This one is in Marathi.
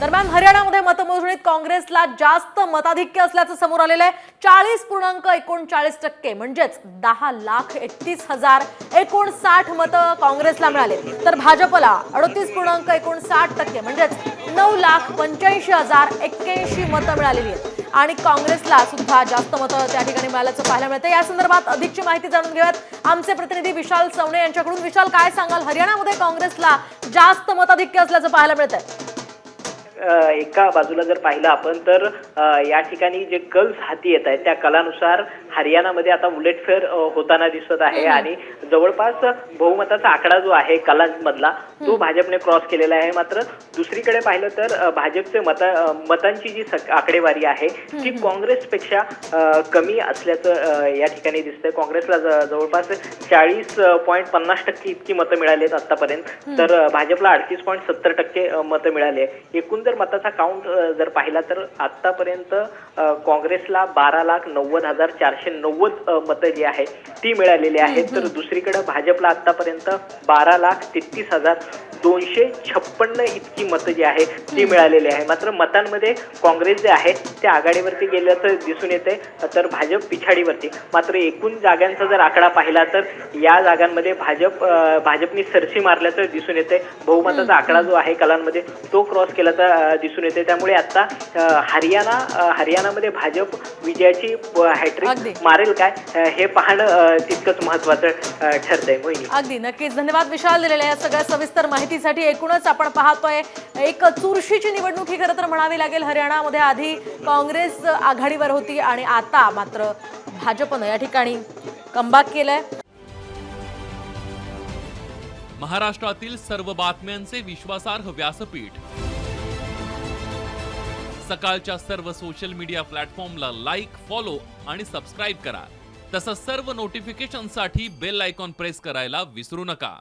दरम्यान हरियाणामध्ये मतमोजणीत काँग्रेसला जास्त मताधिक्य असल्याचं समोर आलेलं आहे. चाळीस पूर्णांक एकोणचाळीस टक्के म्हणजेच दहा लाख एकतीस हजार एकोणसाठ मतं काँग्रेसला मिळाले. तर भाजपला अडतीस पूर्णांक एकोणसाठ टक्के म्हणजेच नऊ लाख पंच्याऐंशी हजार एक्क्याऐंशी मतं मिळालेली आहेत. आणि काँग्रेसला सुद्धा जास्त मतं त्या ठिकाणी मिळाल्याचं पाहायला मिळतं. या संदर्भात अधिकची माहिती जाणून घेऊयात. आमचे प्रतिनिधी विशाल सवणे यांच्याकडून. विशाल काय सांगाल? हरियाणामध्ये काँग्रेसला जास्त मताधिक्य असल्याचं पाहायला मिळतंय. एका बाजूला जर पाहिलं आपण तर या ठिकाणी जे कल्स हाती येत आहेत त्या कलानुसार हरियाणामध्ये आता उलटफेर होताना दिसत आहे. आणि जवळपास बहुमताचा आकडा जो आहे कलांमधला तो भाजपने क्रॉस केलेला आहे. मात्र दुसरीकडे पाहिलं तर भाजपचे मत मतांची जी आकडेवारी आहे ती काँग्रेसपेक्षा कमी असल्याचं या ठिकाणी दिसतंय. काँग्रेसला जवळपास चाळीस पॉईंट पन्नास टक्के इतकी मतं मिळाली आहेत आतापर्यंत तर भाजपला अडतीस पॉईंट सत्तर टक्के मतं मिळाली आहे एकूण जर मताचा काउंट जर पाहिला तर आतापर्यंत काँग्रेसला बारा लाख नव्वद हजार चारशे नव्वद मतं जी आहेत ती मिळालेली आहेत. तर दुसरीकडे भाजपला आतापर्यंत बारा लाख तेहतीस हजार Yeah. दोनशे छप्पन्न इतकी मतं जी आहेत ती मिळालेली आहे. मात्र मतांमध्ये काँग्रेस जे आहे ते आघाडीवरती गेल्याचं दिसून येते तर भाजप पिछाडीवरती. मात्र एकूण जागांचा जर आकडा पाहिला तर या जागांमध्ये भाजप भाजपनी सरशी मारल्याचं दिसून येते बहुमताचा आकडा जो आहे कलांमध्ये तो क्रॉस केल्याचा दिसून येते त्यामुळे आता हरियाणा हरियाणामध्ये भाजप विजयाची. हॅट्रिक मारेल काय? हे पाहणं तितकंच महत्वाचं ठरतंय. मोहिनी. अगदी. नक्कीच. धन्यवाद विशाल दिलेल्या या सगळ्या सविस्तर माहितीसाठी एकूणच आपण पाहतोय एक चुरशीची निवडणूक ही खरं तर म्हणावी लागेल. हरियाणामध्ये आधी काँग्रेस आघाडीवर होती आणि आता मात्र भाजपनं या ठिकाणी कमबॅक केलंय. महाराष्ट्रातील सर्व बातम्यांचे विश्वासार्ह व्यासपीठ. सकाळच्या सर्व सोशल मीडिया प्लॅटफॉर्मला लाईक फॉलो आणि सबस्क्राईब करा. तसंच सर्व नोटिफिकेशनसाठी बेल आयकॉन प्रेस करायला विसरू नका.